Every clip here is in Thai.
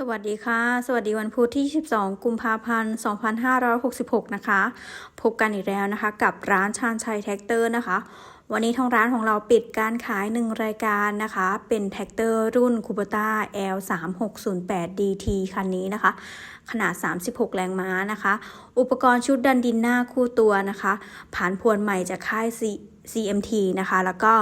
สวัสดีค่ะ สวัสดีวันพุธที่ 12 กุมภาพันธ์ 2566 นะคะ พบกันอีกแล้วนะคะ กับร้านชาญชัยแท็กเตอร์นะคะ วันนี้ทางร้านของเราปิดการขาย 1 รายการนะคะ เป็นแท็กเตอร์รุ่น k u b o t a L3608 DT คันนี้นะคะ ขนาด 36 แรงม้านะคะ อุปกรณ์ชุดดันดินหน้าคู่ตัวนะคะ ผ่านพวนใหม่จากค่าย C CMT นะคะ แล้วก็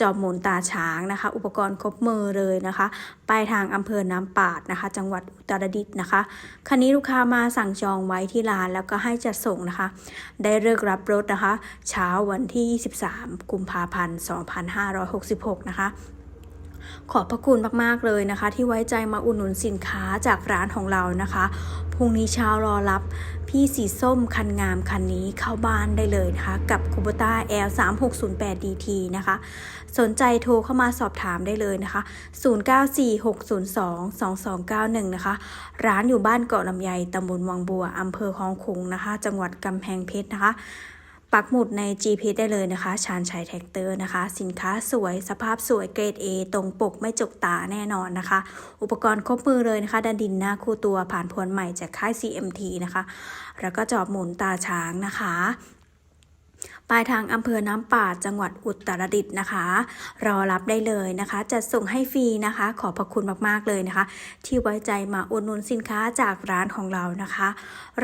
จอบหมุนตาช้างนะคะ อุปกรณ์ครบมือเลยนะคะ ไปทางอำเภอน้ำปาดนะคะ จังหวัดอุตรดิตถ์นะคะ คันนี้ลูกค้ามาสั่งจองไว้ที่ร้านแล้วก็ให้จัดส่งนะคะ ได้เลิกรับรถนะคะ เช้าวันที่ 23 กุมภาพันธ์ 2566 นะคะ ขอบพระคุณมากๆเลยนะคะ ที่ไว้ใจมาอุดหนุนสินค้าจากร้านของเรานะคะพรุ่งนี้เช้ารอรับพี่สีส้มคันงามคันนี้เข้าบ้านได้เลยนะคะ กับ k u b o t a L3608 DT นะคะ สนใจโทรเข้ามาสอบถามได้เลยนะคะ 0946022291 นะคะ ร้านอยู่บ้านเกาะลำไยตำบลวังบัวอำเภอคลองขุงนะคะ จังหวัดกำแพงเพชรนะคะ ปักหมุดใน GPS ได้เลยนะคะ ชานชัยแท็กเตอร์นะคะ สินค้าสวย สภาพสวยเกรด A ตรงปกไม่จกตาแน่นอนนะคะ อุปกรณ์ครบมือเลยนะคะ ดันดินหน้าคู่ตัวผ่านพวนใหม่จากค่าย CMT นะคะ แล้วก็จอบหมุนตาช้างนะคะ ปลายทางอำเภอน้ำปาจังหวัดอุตรดิตถ์นะคะ รอรับได้เลยนะคะ จัดส่งให้ฟรีนะคะ ขอบพระคุณมากๆเลยนะคะ ที่ไว้ใจมาอุดหนุนสินค้าจากร้านของเรานะคะ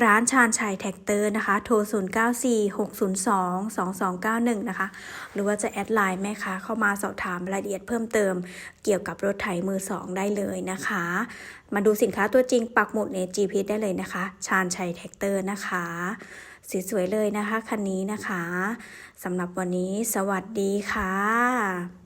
ร้านชาญชัยแท็กเตอร์นะคะ โทร 0946022291 นะคะ หรือว่าจะแอดไลน์แม่ค้าเข้ามาสอบถามรายละเอียดเพิ่มเติม เกี่ยวกับรถไถมือสองได้เลยนะคะ มาดูสินค้าตัวจริงปักหมุดใน GPS ได้เลยนะคะ ชาญชัยแท็กเตอร์นะคะ สวยๆเลยนะคะคันนี้นะคะสำหรับวันนี้สวัสดีค่ะ